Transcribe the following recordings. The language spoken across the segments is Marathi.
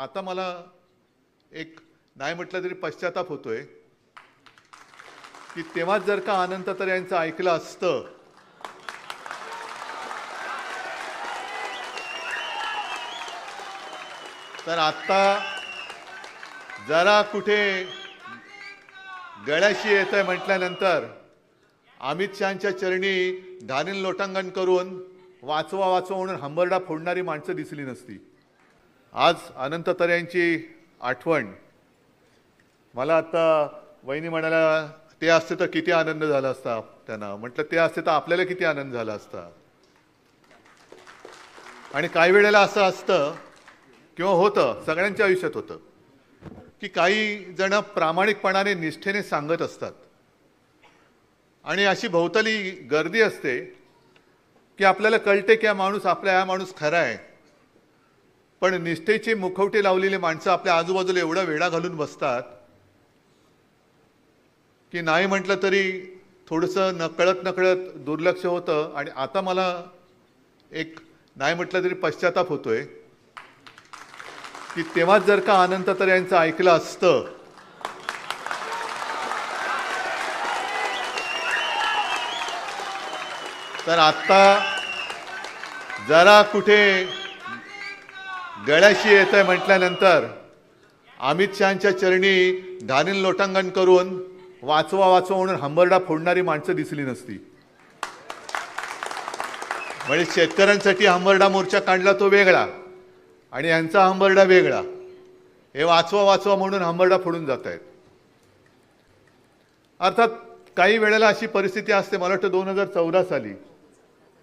आता मला एक नाही म्हटलं तरी पश्चाताप होतोय की तेव्हाच जर का अनंत तर यांचं ऐकलं असतं. तर आत्ता जरा कुठे गळ्याशी येत आहे म्हटल्यानंतर अमित शहाच्या चरणी घाणील लोटांगण करून वाचवा वाचवा म्हणून हंबरडा फोडणारी माणसं दिसली नसती. आज अनंत तर यांची आठवण. मला आता वहिनी म्हणाल्या ते असते तर किती आनंद झाला असता त्यांना. म्हटलं ते असते तर आपल्याला किती आनंद झाला असता. आणि काही वेळेला असं असतं किंवा होतं सगळ्यांच्या आयुष्यात होतं की काही जण प्रामाणिकपणाने निष्ठेने सांगत असतात. आणि अशी भोवताली गर्दी असते की आपल्याला कळते की हा माणूस आपला हा माणूस खरा आहे. पण निष्ठेची मुखवटे लावलेली माणसं आपल्या आजूबाजूला एवढा वेळा घालून बसतात की नाही म्हटलं तरी थोडंसं नकळत नकळत दुर्लक्ष होतं. आणि आता मला एक नाही म्हटलं तरी पश्चाताप होतोय की तेव्हाच जर का अनंत तर यांचं ऐकलं असतं. तर आत्ता जरा कुठे गळ्याशी येत आहे म्हटल्यानंतर अमित शहाच्या चरणी घाणील लोटांगण करून वाचवा वाचवा म्हणून हंबरडा फोडणारी माणसं दिसली नसती. म्हणजे शेतकऱ्यांसाठी हंबरडा मोर्चा काढला तो वेगळा आणि यांचा हंबरडा वेगळा. हे वाचवा वाचवा म्हणून हंबरडा फोडून जात आहेत अर्थात काही वेळेला अशी परिस्थिती असते. मला वाटतं दोन हजार चौदा साली.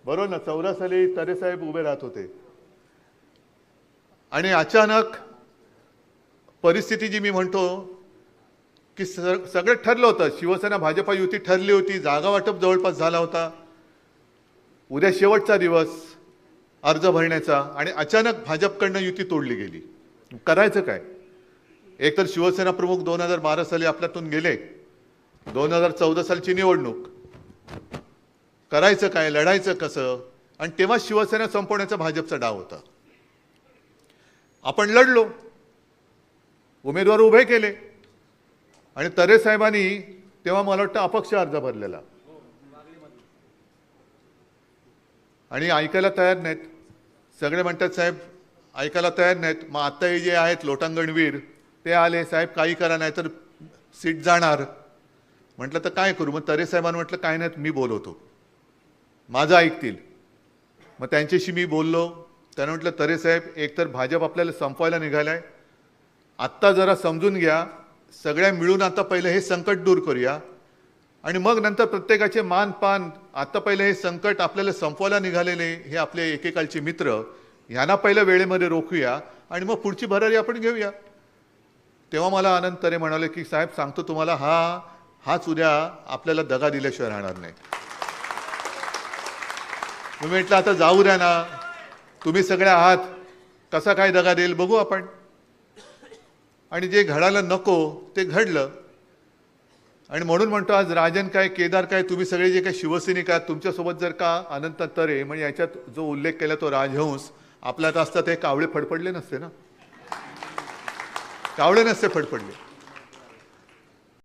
बरोबर ना? चौदा साली तरेसाहेब उभे राहत होते. आणि अचानक परिस्थिती जी मी म्हणतो की स सगळं ठरलं होतं. शिवसेना भाजपा युती ठरली होती. जागा वाटप जवळपास झाला होता. उद्या शेवटचा दिवस अर्ज भरण्याचा आणि अचानक भाजपकडनं युती तोडली गेली. करायचं काय? एकतर शिवसेना प्रमुख दोन हजार बारा साली आपल्यातून गेले. दोन हजार चौदा सालची निवडणूक. करायचं काय? लढायचं कसं? आणि तेव्हा शिवसेना संपवण्याचा भाजपचा डाव होता. आपण लढलो. उमेदवार उभे केले. आणि तरे साहेबांनी तेव्हा मला वाटतं अपक्ष अर्ज भरलेला. आणि ऐकायला तयार नाहीत. सगळे म्हणतात साहेब ऐकायला तयार नाहीत. मग आता हे जे आहेत लोटांगणवीर ते आले. साहेब काही करा नाही तर सीट जाणार. म्हटलं तर काय करू? मग तरे साहेबांनी म्हटलं काय नाहीत मी बोलवतो. माझं ऐकतील. मग त्यांच्याशी मी बोललो. त्यानं म्हटलं तरे साहेब एकतर भाजप आपल्याला संपवायला निघालाय. आत्ता जरा समजून घ्या. सगळ्या मिळून आता पहिलं हे संकट दूर करूया. आणि मग नंतर प्रत्येकाचे मान पान आता पहिलं हे संकट आपल्याला संपवायला निघालेले हे आपले एकेकालचे मित्र ह्यांना पहिलं वेळेमध्ये रोखूया आणि मग पुढची भरारी आपण घेऊया. तेव्हा मला आनंद तरे म्हणाले की साहेब सांगतो तुम्हाला हा हाच उद्या आपल्याला दगा दिल्याशिवाय राहणार नाही. मी म्हटलं आता जाऊ द्या ना. तुम्ही सगळ्या आहात कसा काय दगा देईल बघू आपण. आणि जे घडायला नको ते घडलं. आणि म्हणून म्हणतो आज राजन काय केदार काय तुम्ही सगळे जे काही शिवसैनिक आहात तुमच्यासोबत जर का अनंत तरे म्हणजे याच्यात जो उल्लेख केला तो राजहंस आपल्यात असतात हे कावळे फडफडले नसते ना. कावळे नसते फडफडले.